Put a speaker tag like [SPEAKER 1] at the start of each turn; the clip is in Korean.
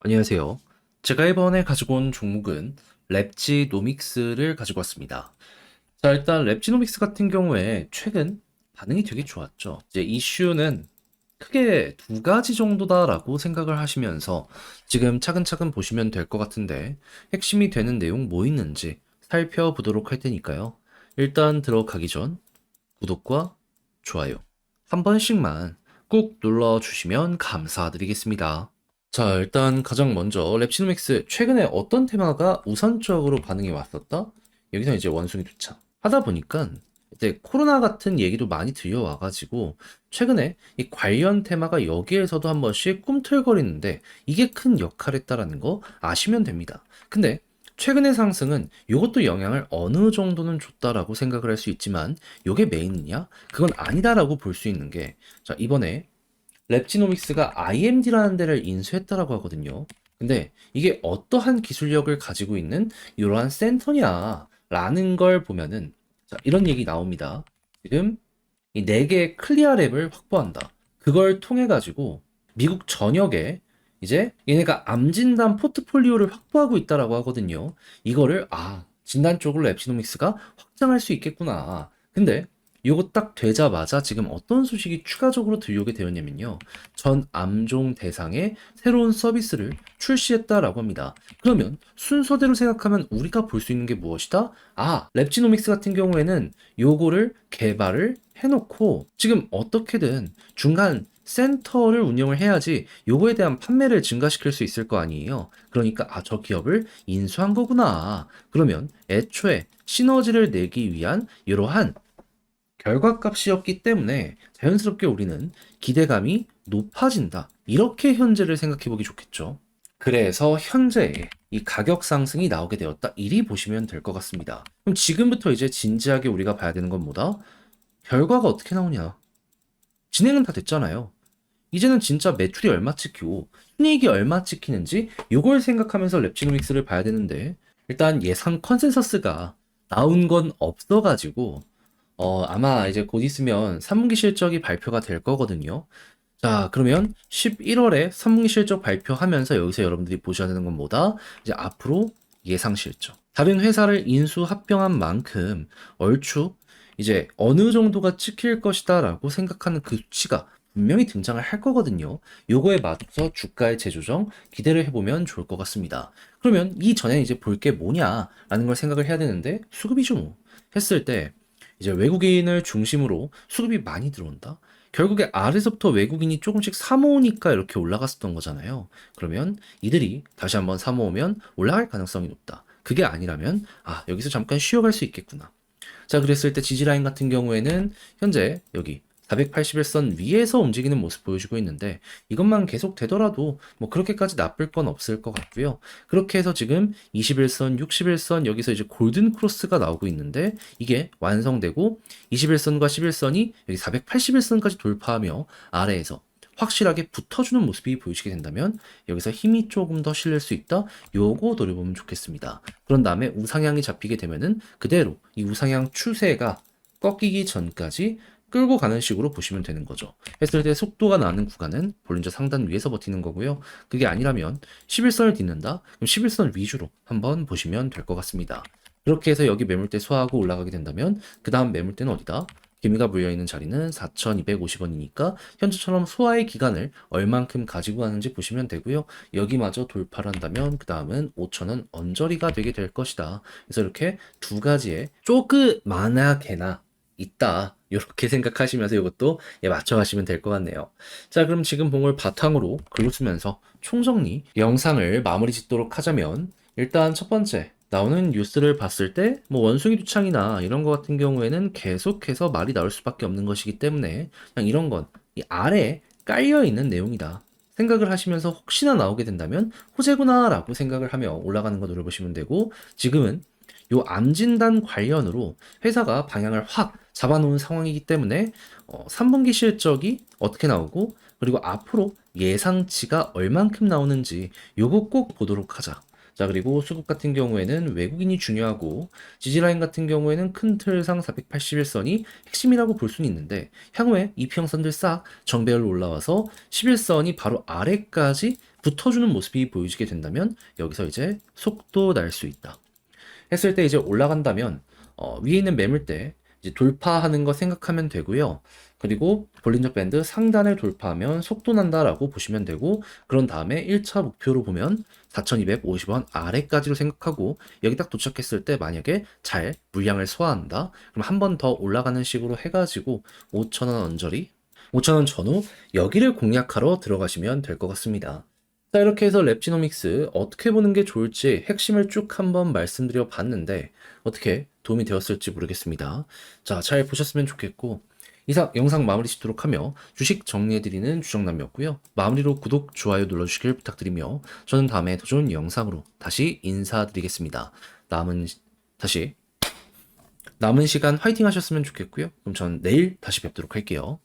[SPEAKER 1] 안녕하세요. 제가 이번에 가지고 온 종목은 랩지노믹스를 가지고 왔습니다. 자, 일단 랩지노믹스 같은 경우에 최근 반응이 되게 좋았죠. 이제 이슈는 크게 두 가지 정도다라고 생각을 하시면서 지금 차근차근 보시면 될 것 같은데 핵심이 되는 내용 뭐 있는지 살펴보도록 할 테니까요. 일단 들어가기 전 구독과 좋아요 한 번씩만 꾹 눌러주시면 감사드리겠습니다. 자, 일단 가장 먼저 랩시노믹스 최근에 어떤 테마가 우선적으로 반응이 왔었다? 여기서 이제 원숭이 두창 하다 보니까 이제 코로나 같은 얘기도 많이 들려와가지고 최근에 이 관련 테마가 여기에서도 한 번씩 꿈틀거리는데 이게 큰 역할을 했다라는 거 아시면 됩니다. 근데 최근의 상승은 이것도 영향을 어느 정도는 줬다라고 생각을 할 수 있지만 이게 메인이냐? 그건 아니다라고 볼 수 있는 게 자, 이번에 랩지노믹스가 IMD라는 데를 인수했다라고 하거든요. 근데 이게 어떠한 기술력을 가지고 있는 이러한 센터냐라는 걸 보면은 자, 이런 얘기 나옵니다. 지금 이 4개의 클리어 랩을 확보한다. 그걸 통해 가지고 미국 전역에 이제 얘네가 암 진단 포트폴리오를 확보하고 있다라고 하거든요. 이거를 아, 진단 쪽으로 랩시노믹스가 확장할 수 있겠구나. 근데 요거 딱 되자마자 지금 어떤 소식이 추가적으로 들려오게 되었냐면요. 전 암종 대상의 새로운 서비스를 출시했다라고 합니다. 그러면 순서대로 생각하면 우리가 볼 수 있는 게 무엇이다? 아, 랩지노믹스 같은 경우에는 요거를 개발을 해놓고 지금 어떻게든 중간 센터를 운영을 해야지 요거에 대한 판매를 증가시킬 수 있을 거 아니에요. 그러니까 아, 저 기업을 인수한 거구나. 그러면 애초에 시너지를 내기 위한 이러한 결과값이었기 때문에 자연스럽게 우리는 기대감이 높아진다. 이렇게 현재를 생각해 보기 좋겠죠. 그래서 현재 이 가격 상승이 나오게 되었다. 이리 보시면 될 것 같습니다. 그럼 지금부터 이제 진지하게 우리가 봐야 되는 건 뭐다? 결과가 어떻게 나오냐? 진행은 다 됐잖아요. 이제는 진짜 매출이 얼마 찍히고 순이익이 얼마 찍히는지 이걸 생각하면서 랩지노믹스를 봐야 되는데 일단 예상 컨센서스가 나온 건 없어가지고 어, 아마 이제 곧 있으면 3분기 실적이 발표가 될 거거든요. 자, 그러면 11월에 3분기 실적 발표하면서 여기서 여러분들이 보셔야 되는 건 뭐다? 이제 앞으로 예상 실적. 다른 회사를 인수 합병한 만큼 얼추 이제 어느 정도가 찍힐 것이다라고 생각하는 그 수치가 분명히 등장을 할 거거든요. 요거에 맞춰서 주가의 재조정 기대를 해보면 좋을 것 같습니다. 그러면 이 전에 이제 볼 게 뭐냐라는 걸 생각을 해야 되는데 수급이죠 뭐. 했을 때 이제 외국인을 중심으로 수급이 많이 들어온다. 결국에 아래서부터 외국인이 조금씩 사모으니까 이렇게 올라갔었던 거잖아요. 그러면 이들이 다시 한번 사모으면 올라갈 가능성이 높다. 그게 아니라면 아 여기서 잠깐 쉬어갈 수 있겠구나. 자 그랬을 때 지지라인 같은 경우에는 현재 여기 481선 위에서 움직이는 모습 보여주고 있는데 이것만 계속 되더라도 뭐 그렇게까지 나쁠 건 없을 것 같고요. 그렇게 해서 지금 21선, 61선 여기서 이제 골든 크로스가 나오고 있는데 이게 완성되고 21선과 11선이 여기 481선까지 돌파하며 아래에서 확실하게 붙어주는 모습이 보이시게 된다면 여기서 힘이 조금 더 실릴 수 있다. 요거 노려보면 좋겠습니다. 그런 다음에 우상향이 잡히게 되면은 그대로 이 우상향 추세가 꺾이기 전까지 끌고 가는 식으로 보시면 되는 거죠. 했을 때 속도가 나는 구간은 볼린저 상단 위에서 버티는 거고요. 그게 아니라면 11선을 딛는다? 그럼 11선 위주로 한번 보시면 될 것 같습니다. 그렇게 해서 여기 매물대 소화하고 올라가게 된다면 그 다음 매물대는 어디다? 개미가 물려있는 자리는 4,250원이니까 현재처럼 소화의 기간을 얼만큼 가지고 가는지 보시면 되고요. 여기마저 돌파를 한다면 그 다음은 5,000원 언저리가 되게 될 것이다. 그래서 이렇게 두 가지의 조그마하게나 있다. 이렇게 생각하시면서 이것도 예, 맞춰가시면 될 것 같네요. 자, 그럼 지금 봉을 바탕으로 글로 쓰면서 총정리 영상을 마무리 짓도록 하자면 일단 첫 번째 나오는 뉴스를 봤을 때 뭐 원숭이 두창이나 이런 거 같은 경우에는 계속해서 말이 나올 수밖에 없는 것이기 때문에 그냥 이런 건 이 아래에 깔려 있는 내용이다. 생각을 하시면서 혹시나 나오게 된다면 호재구나라고 생각을 하며 올라가는 거 노려보시면 되고 지금은 요 암진단 관련으로 회사가 방향을 확 잡아놓은 상황이기 때문에 어, 3분기 실적이 어떻게 나오고 그리고 앞으로 예상치가 얼만큼 나오는지 요거 꼭 보도록 하자. 자, 그리고 수급 같은 경우에는 외국인이 중요하고 지지라인 같은 경우에는 큰 틀상 481선이 핵심이라고 볼 수는 있는데 향후에 이평선들 싹 정배열로 올라와서 11선이 바로 아래까지 붙어주는 모습이 보여지게 된다면 여기서 이제 속도 날 수 있다. 했을 때 이제 올라간다면 어, 위에 있는 매물대 이제 돌파하는 거 생각하면 되고요. 그리고 볼린저 밴드 상단을 돌파하면 속도 난다라고 보시면 되고 그런 다음에 1차 목표로 보면 4,250원 아래까지로 생각하고 여기 딱 도착했을 때 만약에 잘 물량을 소화한다 그럼 한 번 더 올라가는 식으로 해가지고 5,000원 언저리 5,000원 전후 여기를 공략하러 들어가시면 될 것 같습니다. 자, 이렇게 해서 랩지노믹스 어떻게 보는 게 좋을지 핵심을 쭉 한번 말씀드려 봤는데 어떻게 도움이 되었을지 모르겠습니다. 자, 잘 보셨으면 좋겠고 이상 영상 마무리 짓도록 하며 주식 정리해드리는 주정남이었고요. 마무리로 구독, 좋아요 눌러주시길 부탁드리며 저는 다음에 더 좋은 영상으로 다시 인사드리겠습니다. 남은 시- 다시 남은 시간 화이팅 하셨으면 좋겠고요. 그럼 전 내일 다시 뵙도록 할게요.